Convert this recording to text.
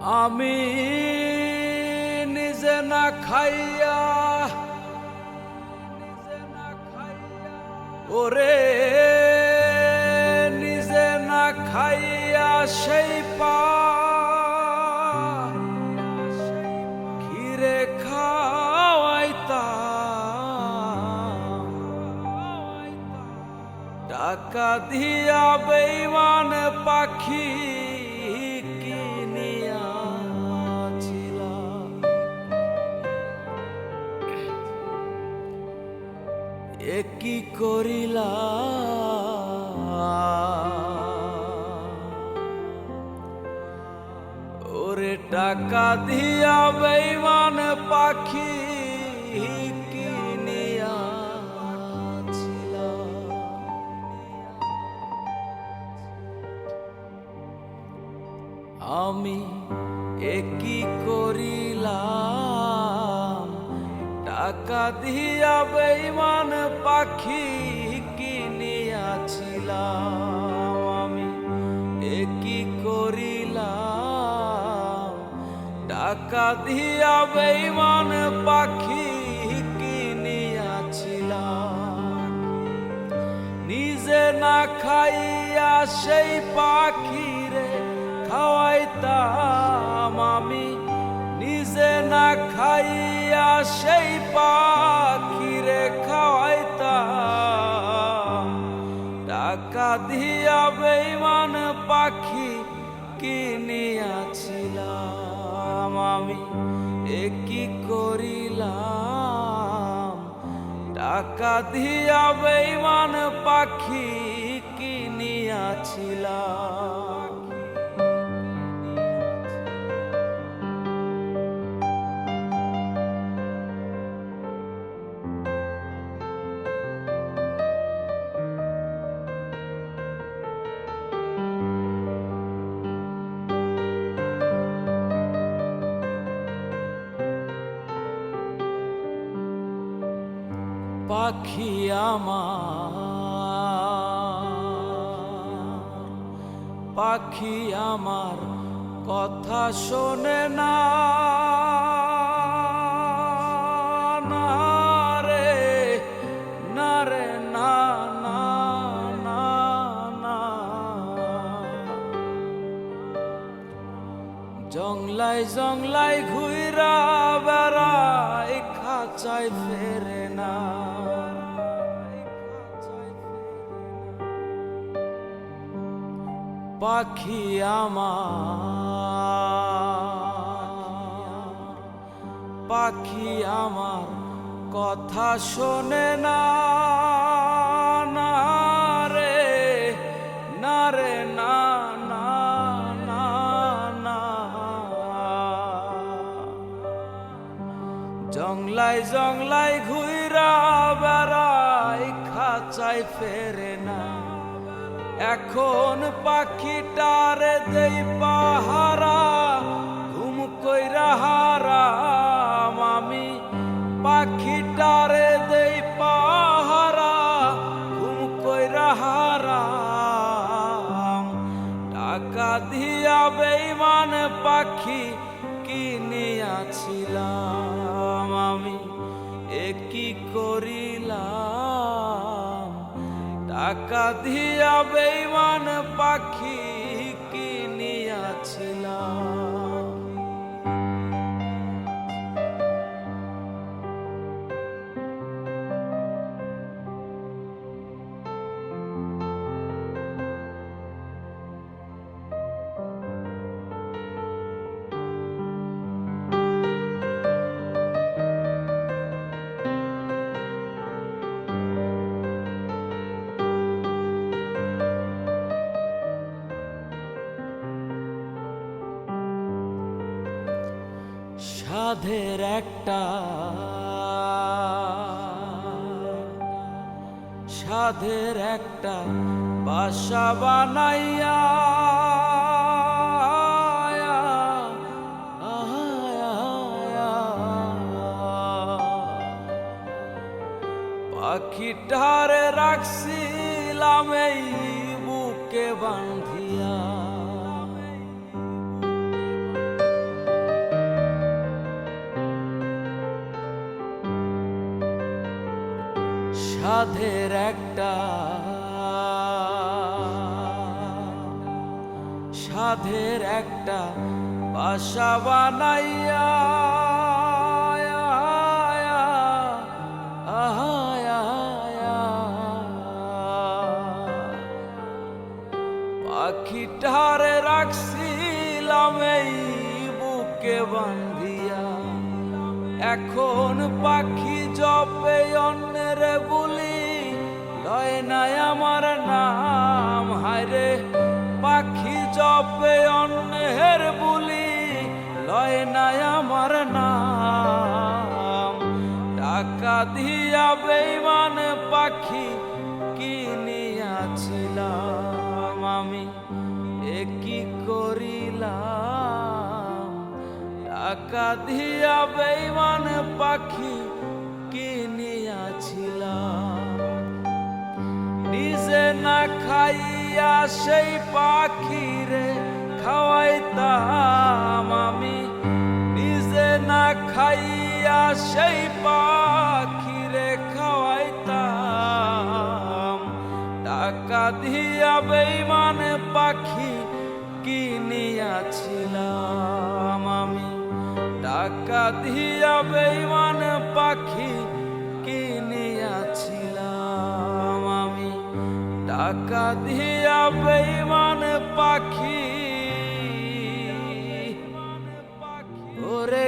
আমি নিজে না খাইয়া, ওরে নিজে না খাইয়া সেই পা খিরে খাওয়াইতা টাকা দিয়া বেইমান পাখি করিলা ওরে টাকা দিয়া বেইমান পাখি আমি একই করিলাম? টাকা দিয়া বেইমান পাখি কিনিয়াছিলাম আমি। একই করিলাম? টাকা দিয়া বেইমান পাখি কিনিয়াছিলাম। নিজে না খাইয়া সেই পাখিরে খাওয়াইতাম আমি। নিজে না খাইয়া সেই পাখিরে খাওয়াইতাম। টাকা দিয়া বেইমান পাখি কিনিয়াছিলাম আমি একই করিলাম? টাকা দিয়া বেইমান পাখি কিনিয়াছিলাম। পাখি আমার। পাখি আমার কথা শোনে না জংলাই জংলাই ঘুইরা বেড়াই খাঁচাই ফেরে পাখি আমার পাখি আমার কথা শোনে না না রে, না না না না জংলাই জংলাই ঘুইরা বেড়াই খাঁচাই ফেরে না। এখন পাখিটারে দেই পাহারা, ঘুম কইরা হারাম আমি। পাখিটারে দেই পাহারা, ঘুম কইরা হারাম। টাকা দিয়া বেইমান পাখি কিনিয়াছিলাম আমি। একই করিলাম? টাকা দিয়া বেইমান পাখি কিনিয়াছিলাম। সাধের একটা সাধের একটা বাসা বানাইয়া পাখিটারে রাখছিলাম এই বুকে বান্ধিয়া সাধের একটা সাধের একটা বাসা বানাইয়া পাখিটারে রাখছিলাম এই বুকে বান্ধিয়া এখন পাখি জপে অন্যের বলি, লয় নাই আমার নাম। হায়রে পাখি জপে অন্যের বলি, লয় নাই আমার নাম। টাকা দিয়া বেইমান পাখি কিনিয়াছিলাম আমি, এ কি করিলাম? টাকা দিয়া বেইমান পাখি নিজে না খাইয়া সেই পাখিরে খাওয়াইতাম আমি। নিজে না খাইয়া সেই পাখিরে খাওয়াইতাম। টাকা দিয়া বেইমান পাখি কিনিয়াছিলাম আমি। টাকা দিয়া বেইমান পাখি টাকা দিয়া বেইমান পাখি। ওরে